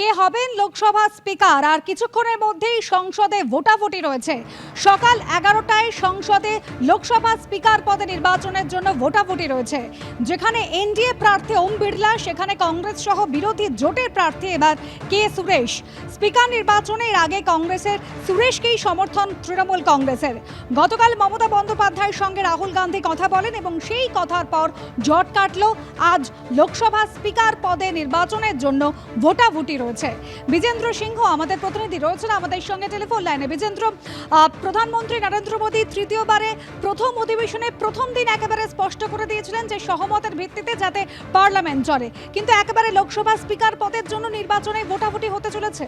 কে হবেন লোকসভা স্পিকার? আর কিছুক্ষণের মধ্যেই সংসদে ভোটাভুটি রয়েছে। সকাল এগারোটায় সংসদে লোকসভা স্পিকার পদে নির্বাচনের জন্য ভোটাভুটি রয়েছে। যেখানে এনডিএ প্রার্থী ওম বিড়লা, সেখানে কংগ্রেস সহ বিরোধী জোটের প্রার্থী এবার কে সুরেশ। স্পিকার নির্বাচনের আগে কংগ্রেসের সুরেশকেই সমর্থন তৃণমূল কংগ্রেসের। গতকাল মমতা বন্দ্যোপাধ্যায়ের সঙ্গে রাহুল গান্ধী কথা বলেন এবং সেই কথার পর জট কাটল। আজ লোকসভা স্পিকার পদে নির্বাচনের জন্য ভোটাভুটি রয়েছে। বিজেন্দ্র সিংহ আমাদের প্রতিনিধি রয়েছেন আমাদের সঙ্গে টেলিফোন লাইনে। বিজেন্দ্র প্রধানমন্ত্রী নরেন্দ্র মোদী তৃতীয়বারে প্রথম অধিবেশনে প্রথম দিন একেবারে স্পষ্ট করে দিয়েছিলেন যে সহমতের ভিত্তিতে যাতে পার্লামেন্ট চলে কিন্তু একেবারে লোকসভা স্পিকার পদের জন্য নির্বাচনে ভোটাভুটি হতে চলেছে।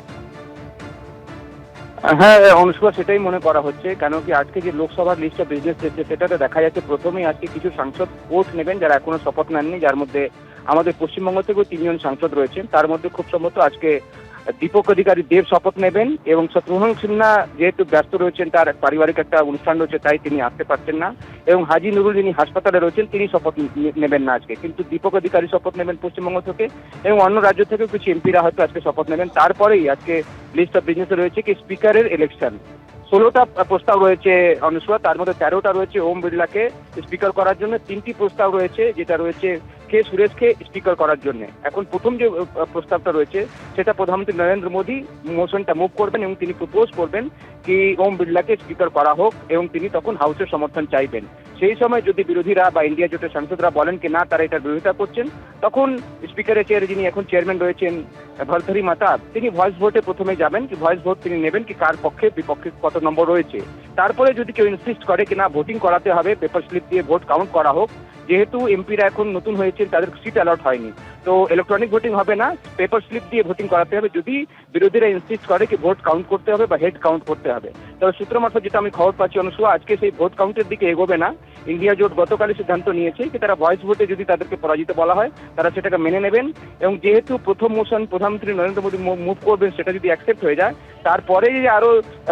হ্যাঁ অনুষ্কা, সেটাই মনে করা হচ্ছে। কেন কি আজকে যে লোকসভার লিস্ট অফ বিজনেস এসেছে, সেটাতে দেখা যাচ্ছে প্রথমেই আজকে কিছু সাংসদ ভোট নেবেন যারা এখনও শপথ নেননি, যার মধ্যে আমাদের পশ্চিমবঙ্গ থেকেও তিনজন সাংসদ রয়েছেন। তার মধ্যে খুব সম্ভবত আজকে দীপক অধিকারী দেব শপথ নেবেন এবং শত্রুঘ্ন সিনহা যেহেতু ব্যস্ত রয়েছেন, তার পারিবারিক একটা অনুষ্ঠান রয়েছে, তাই তিনি আসতে পারছেন না। এবং হাজি নুরুল যিনি হাসপাতালে রয়েছেন, তিনি শপথ নেবেন না আজকে। কিন্তু দীপক অধিকারী শপথ নেবেন পশ্চিমবঙ্গ থেকে এবং অন্য রাজ্য থেকেও কিছু এমপিরা হয়তো আজকে শপথ নেবেন। তারপরেই আজকে লিস্ট অফ বিজনেসে রয়েছে কি স্পিকারের ইলেকশন ষোলোটা প্রস্তাব রয়েছে অনুষ্কা তার মধ্যে তেরোটা রয়েছে ওম বিড়লাকে স্পিকার করার জন্য। তিনটি প্রস্তাব রয়েছে, যেটা রয়েছে কে সুরেশকে স্পিকার করার জন্য। এখন প্রথম যে প্রস্তাবটা রয়েছে, সেটা প্রধানমন্ত্রী নরেন্দ্র মোদী মোশনটা মুভ করবেন এবং তিনি প্রপোজ করবেন কি ওম বিড়লাকে স্পিকার করা হোক এবং তিনি তখন হাউসের সমর্থন চাইবেন। সেই সময় যদি বিরোধীরা বা ইন্ডিয়া জোটের সাংসদরা বলেন কি না, তারা এটার বিরোধিতা করছেন। তখন স্পিকারের চেয়ারে যিনি এখন চেয়ারম্যান রয়েছেন ভরথরি মাতা, তিনি ভয়েস ভোটে প্রথমে যাবেন কি ভয়েস ভোট তিনি নেবেন কি, কার পক্ষে, বিপক্ষে কত নম্বর রয়েছে। তারপরে যদি কেউ ইনসিস্ট করে কি না ভোটিং করাতে হবে পেপার স্লিপ দিয়ে ভোট কাউন্ট করা হোক, যেহেতু এমপিরা এখন নতুন হয়েছেন, তাদের সিট অ্যালট হয়নি। তো ইলেকট্রনিক ভোটিং হবে না পেপার স্লিপ দিয়ে ভোটিং করাতে হবে। যদি বিরোধীরা ইনসিস্ট করে কি ভোট কাউন্ট করতে হবে বা হেড কাউন্ট করতে হবে। তবে সূত্র মারফত যেটা আমি খবর পাচ্ছি অনুসূয়া, আজকে সেই ভোট কাউন্টের দিকে এগোবে না। ইন্ডিয়া জোট গতকালই সিদ্ধান্ত নিয়েছে যে তারা ভয়েস ভোটে যদি তাদেরকে পরাজিত বলা হয়, তারা সেটাকে মেনে নেবেন এবং যেহেতু প্রথম মোশন প্রধানমন্ত্রী নরেন্দ্র মোদী মুভ করবেন, সেটা যদি অ্যাকসেপ্ট হয়ে যায়, তারপরে যে আরও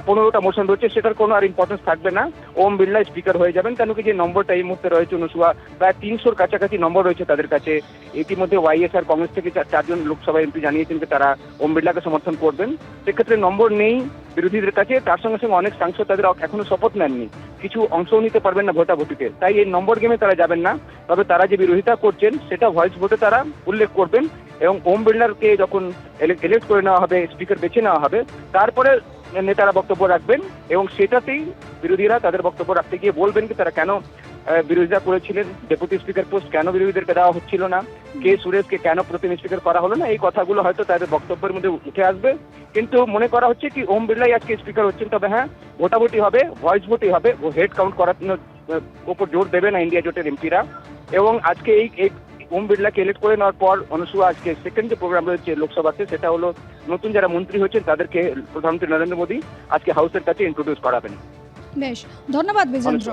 পনেরোটা মোশন রয়েছে, সেটার কোনো আর ইম্পর্টেন্স থাকবে না। ওম বিড়লা স্পিকার হয়ে যাবেন, কেন কি যে নম্বরটা এই মুহূর্তে রয়েছে অনুসুয়া, প্রায় তিনশোর কাছাকাছি নম্বর রয়েছে তাদের কাছে। ইতিমধ্যে ওয়াইএসআর কংগ্রেস থেকে চারজন লোকসভা এমপি জানিয়েছেন যে তারা ওম বিড়লাকে সমর্থন করবেন। সেক্ষেত্রে নম্বর নেই বিরোধীদের কাছে তার সঙ্গে সঙ্গে অনেক সাংসদ তাদের এখনও শপথ নেননি। কিছু অংশও নিতে পারবেন না ভোটাভুটিতে। তাই এই নম্বর গেমে তারা যাবেন না। তবে তারা যে বিরোধিতা করছেন, সেটা ভয়েস ভোটে তারা উল্লেখ করবেন এবং ওম বিড়লারকে যখন ইলেক্ট করে নেওয়া হবে স্পিকার বেছে নেওয়া হবে, তারপরে নেতারা বক্তব্য রাখবেন এবং সেটাতেই বিরোধীরা তাদের বক্তব্য রাখতে গিয়ে বলবেন কি তারা কেন বিরোধিতা করেছিলেন। ডেপুটি স্পিকার পোস্ট কেন বিরোধীদেরকে দেওয়া হচ্ছিল না? কে সুরেশকে কেন প্রতিম স্পিকার করা হলো না? এই কথাগুলো হয়তো তাদের বক্তব্যের মধ্যে উঠে আসবে। কিন্তু মনে করা হচ্ছে কি ওম বিড়লাই আজকে স্পিকার হচ্ছেন। তবে হ্যাঁ ভোটাভুটি হবে ভয়েস ভোটই হবে। হেড কাউন্ট করার উপর জোর দেবে না ইন্ডিয়া জোটের এমপিরা। এবং আজকে এই ওম বিড়লাকে ইলেক্ট করে নেওয়ার পর অনুসুয়া আজকে সেকেন্ড যে প্রোগ্রাম রয়েছে লোকসভাতে সেটা হলো নতুন যারা মন্ত্রী হয়েছেন তাদেরকে প্রধানমন্ত্রী নরেন্দ্র মোদী আজকে হাউসের কাছে ইন্ট্রোডিউস করাবেন। বেশ ধন্যবাদ বিজেন্দ্র।